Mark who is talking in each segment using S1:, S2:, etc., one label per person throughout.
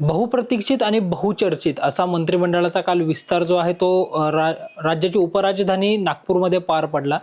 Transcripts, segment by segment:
S1: बहुप्रतीक्षित आणि बहुचर्चित असा मंत्रिमंडळाचा काल विस्तार जो आहे तो रा राज्याची उपराजधानी नागपूरमध्ये पार पडला.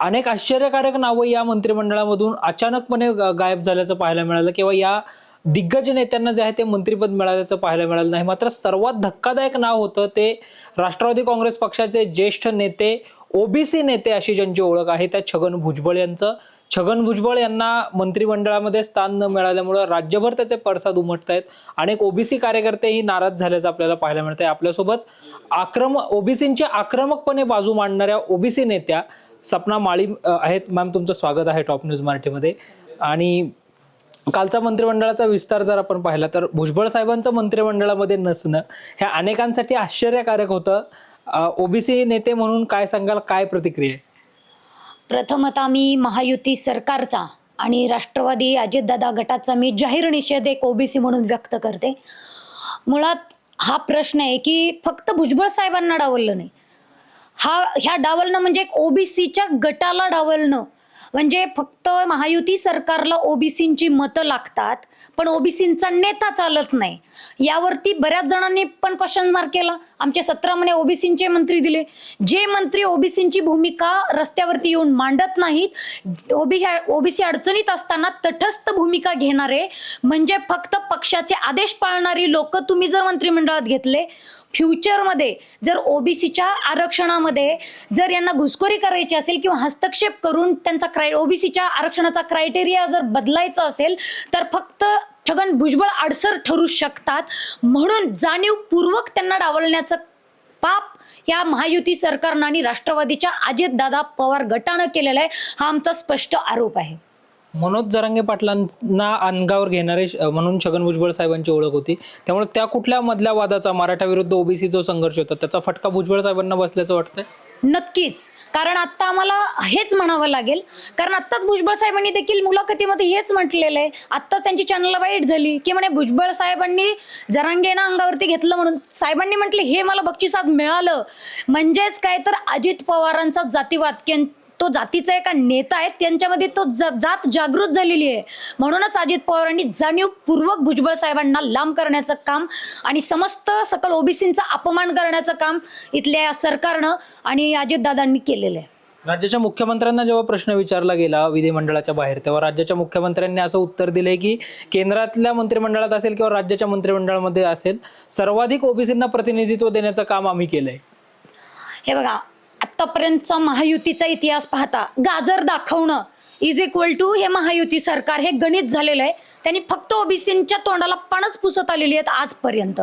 S1: अनेक आश्चर्यकारक नावं या मंत्रिमंडळामधून अचानकपणे ग- गायब झाल्याचं पाहायला मिळालं. किंवा या दिग्गज नेत्यांना जे आहे ते मंत्रिपद मिळाल्याचं पाहायला मिळालं नाही. मात्र सर्वात धक्कादायक नाव होतं ते राष्ट्रवादी काँग्रेस पक्षाचे ज्येष्ठ नेते ओबीसी नेते अशी ज्यांची ओळख आहे त्या छगन भुजबळ यांचं. छगन भुजबळ यांना मंत्रिमंडळामध्ये स्थान न मिळाल्यामुळं राज्यभर त्याचे पडसाद उमटत आहेत अनेक ओबीसी कार्यकर्तेही नाराज झाल्याचं आपल्याला पाहायला मिळत आहे आपल्यासोबत आक्रम ओबीसींची आक्रमकपणे बाजू मांडणाऱ्या ओबीसी नेत्या सपना माळी आहेत. मॅम तुमचं स्वागत आहे टॉप न्यूज मराठीमध्ये. आणि कालचा मंत्रिमंडळाचा विस्तार जर आपण पाहिला तर भुजबळ साहेबांचं मंत्रिमंडळामध्ये नसणं हे अनेकांसाठी आश्चर्यकारक होतं. ओबीसी नेते म्हणून काय सांगाल काय प्रतिक्रिया आहे?
S2: प्रथमतः मी महायुती सरकारचा आणि राष्ट्रवादी अजितदादा गटाचा मी जाहीर निषेध एक ओबीसी म्हणून व्यक्त करते. मुळात हा प्रश्न आहे की फक्त भुजबळ साहेबांना डावललं नाही. हा ह्या डावलणं म्हणजे एक ओबीसीच्या गटाला डावलणं. म्हणजे फक्त महायुती सरकारला ओबीसींची मतं लागतात पण ओबीसींचा नेता चालत नाही. यावरती बऱ्याच जणांनी पण क्वेश्चन मार्क केला. आमचे सतरा म्हणे ओबीसींचे मंत्री दिले. जे मंत्री ओबीसींची भूमिका रस्त्यावरती येऊन मांडत नाहीत ओबी ओबीसी अडचणीत असताना तटस्थ भूमिका घेणारे म्हणजे फक्त पक्षाचे आदेश पाळणारी लोक तुम्ही जर मंत्रिमंडळात घेतले फ्युचरमध्ये जर ओबीसीच्या आरक्षणामध्ये जर यांना घुसखोरी करायची असेल किंवा हस्तक्षेप करून त्यांचा क्राय ओबीसीच्या आरक्षणाचा क्रायटेरिया जर बदलायचा असेल तर फक्त छगन भुजबळ अडसर ठरू शकतात. म्हणून जाणीवपूर्वक त्यांना डावलण्याचं पाप या महायुती सरकारनं आणि राष्ट्रवादीच्या अजितदादा पवार गटानं केलेला आहे हा आमचा स्पष्ट आरोप आहे.
S1: मनोज जरांगे पाटलांना अंगावर घेणारे म्हणून छगन भुजबळ साहेबांची ओळख होती. त्यामुळे त्या कुठल्या मधल्या वादाचा मराठा विरुद्ध ओबीसी जो संघर्ष होता त्याचा फटका भुजबळ साहेबांना बसल्याचं वाटतंय?
S2: नक्कीच. कारण आत्ता आम्हाला हेच म्हणावं लागेल. कारण आत्ताच भुजबळ साहेबांनी देखील मुलाखतीमध्ये हेच म्हटलेलं आहे आत्ताच त्यांची चॅनलला वाईट झाली. की म्हणे भुजबळ साहेबांनी जरांगेना अंगावरती घेतलं म्हणून साहेबांनी म्हटले हे मला बक्षीसात मिळालं. म्हणजेच काय तर अजित पवारांचा जातीवाद. की तो जातीचा एका नेता आहे त्यांच्यामध्ये तो जात जागृत झालेली आहे. म्हणूनच अजित पवारांनी जाणीवपूर्वक भुजबळ साहेबांना लांब करण्याचं काम आणि समस्त सकल ओबीसींचा अपमान करण्याचं काम इथल्या सरकारनं आणि अजितदादांनी केलेलं आहे.
S1: राज्याच्या मुख्यमंत्र्यांना जेव्हा प्रश्न विचारला गेला विधिमंडळाच्या बाहेर तेव्हा राज्याच्या मुख्यमंत्र्यांनी असं उत्तर दिलंय की केंद्रातल्या मंत्रिमंडळात असेल किंवा राज्याच्या मंत्रिमंडळामध्ये असेल सर्वाधिक ओबीसींना प्रतिनिधित्व देण्याचं काम आम्ही केलंय.
S2: हे बघा आतापर्यंतचा महायुतीचा इतिहास पाहता गाजर दाखवणं इज इक्वल टू हे महायुती सरकार हे गणित झालेलं आहे. त्यांनी फक्त ओबीसींच्या तोंडाला पणच पुसत आलेली आहेत आजपर्यंत.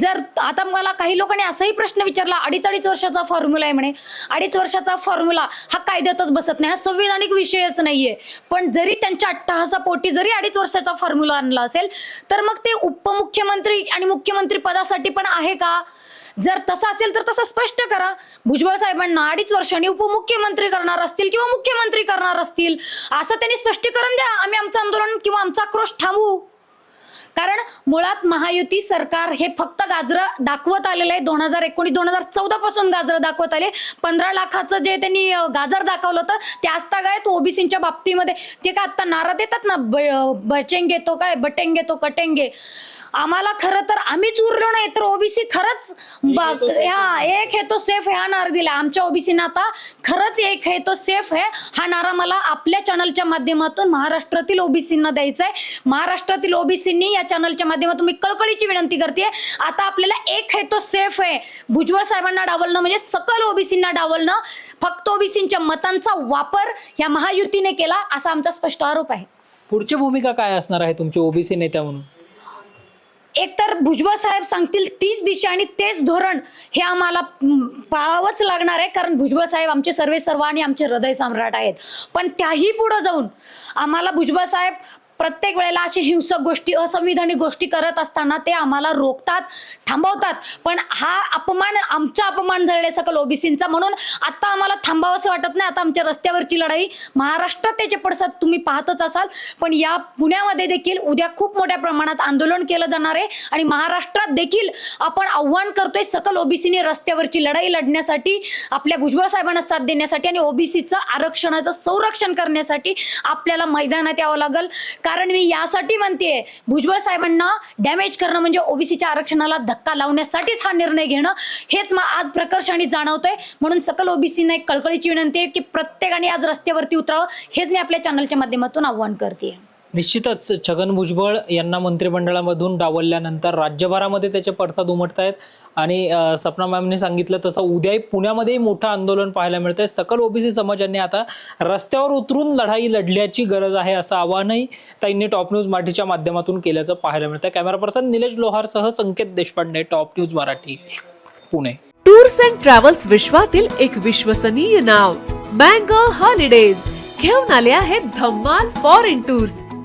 S2: जर आता मला काही लोकांनी असाही प्रश्न विचारला अडीच अडीच वर्षाचा फॉर्म्युला आहे म्हणे. अडीच वर्षाचा फॉर्म्युला हा कायद्यातच बसत नाही हा संविधानिक विषयच नाहीये. पण जरी त्यांच्या अट्टहासापोटी जरी अडीच वर्षाचा फॉर्म्युला आणला असेल तर मग ते उपमुख्यमंत्री आणि मुख्यमंत्री पदासाठी पण आहे का? जर तसं असेल तर तसं स्पष्ट करा. भुजबळ साहेबांना अडीच वर्षांनी उपमुख्यमंत्री करणार असतील किंवा मुख्यमंत्री करणार असतील असं त्यांनी स्पष्टीकरण द्या. आम्ही आमचं आंदोलन किंवा आमचा आक्रोश थांबवू. कारण मुळात महायुती सरकार हे फक्त गाजरं दाखवत आलेलं आहे. दोन हजार एकोणीस दोन हजार चौदा पासून गाजरं दाखवत आले पंधरा लाखाचं जे त्यांनी गाजर दाखवलं होतं ते आजतागायत ओबीसीच्या बाबतीमध्ये. जे काय आता नारा देतात ना बचेंगे तो काय बटेंगे तो कटेंगे. आम्हाला खरं तर आम्हीच उरलो नाही तर ओबीसी खरंच हा एक हे तो सेफ हा नारा दिला. आमच्या ओबीसीनं आता खरंच एक हे तो सेफ आहे. हा नारा मला आपल्या चॅनलच्या माध्यमातून महाराष्ट्रातील ओबीसींना द्यायचा आहे. महाराष्ट्रातील ओबीसींनी या चॅनलच्या माध्यमातून मी कळकळीची विनंती करते. आता आपल्याला एक आहे तो सेफ आहे. भुजबळ साहेबांना डावलणं म्हणजे सकल ओबीसींना डावलणं फक्त ओबीसींच्या मतांचा वापर या महायुतीने केला असा आमचा स्पष्ट आरोप आहे.
S1: पुढची भूमिका काय असणार आहे तुमची ओबीसी नेत्या म्हणून?
S2: एकतर भुजबळ साहेब सांगतील तीच दिशा आणि तेच धोरण हे आम्हाला पाळावंच लागणार आहे कारण भुजबळ साहेब आमचे सर्वे सर्व आणि आमचे हृदय सम्राट आहेत. पण त्याही पुढे जाऊन आम्हाला भुजबळ साहेब प्रत्येक वेळेला अशी हिंसक गोष्टी असंविधानिक गोष्टी करत असताना ते आम्हाला रोखतात थांबवतात. पण हा अपमान आमचा अपमान झालेला आहे सकल ओबीसींचा. म्हणून आता आम्हाला थांबावंसं वाटत नाही. आता आमच्या रस्त्यावरची लढाई महाराष्ट्रात त्याचे पडसाद तुम्ही पाहतच असाल. पण या पुण्यामध्ये देखील उद्या खूप मोठ्या प्रमाणात आंदोलन केलं जाणार आहे. आणि महाराष्ट्रात देखील आपण आव्हान करतोय सकल ओबीसीने रस्त्यावरची लढाई लढण्यासाठी आपल्या भुजबळ साहेबांना साथ देण्यासाठी आणि ओबीसीचं आरक्षणाचं संरक्षण करण्यासाठी आपल्याला मैदानात यावं लागेल. कारण मी यासाठी म्हणतेय भुजबळ साहेबांना डॅमेज करणं म्हणजे ओबीसीच्या आरक्षणाला धक्का लावण्यासाठीच हा निर्णय घेणं हेच मग आज प्रकर्षाने जाणवतंय. म्हणून सकल ओबीसीना एक कळकळीची विनंती आहे की प्रत्येकाने आज रस्त्यावरती उतरावं हेच मी आपल्या चॅनलच्या माध्यमातून आव्हान करते
S1: निश्चितच छगन भुजबळ यांना मंत्रिमंडळामधून डावलल्यानंतर राज्यभरामध्ये त्याचे पडसाद उमटत आहेत आणि सपना मॅमने सांगितलं तसं उद्याही पुण्यामध्येही मोठं आंदोलन पाहायला मिळतंय. सकल ओबीसी समाजांनी आता रस्त्यावर उतरून लढाई लढल्याची गरज आहे असं आवाहनही त्यांनी टॉप न्यूज मराठीच्या माध्यमातून केल्याचं पाहायला मिळतंय. Camera person Nilesh लोहारसह Sanket Deshpande top news Marathi Pune.
S3: Tours and travels विश्वातील एक विश्वसनीय नाव मँगो हॉलिडेज. घेऊन आले आहेत धम्माल फॉरेन टूर्स.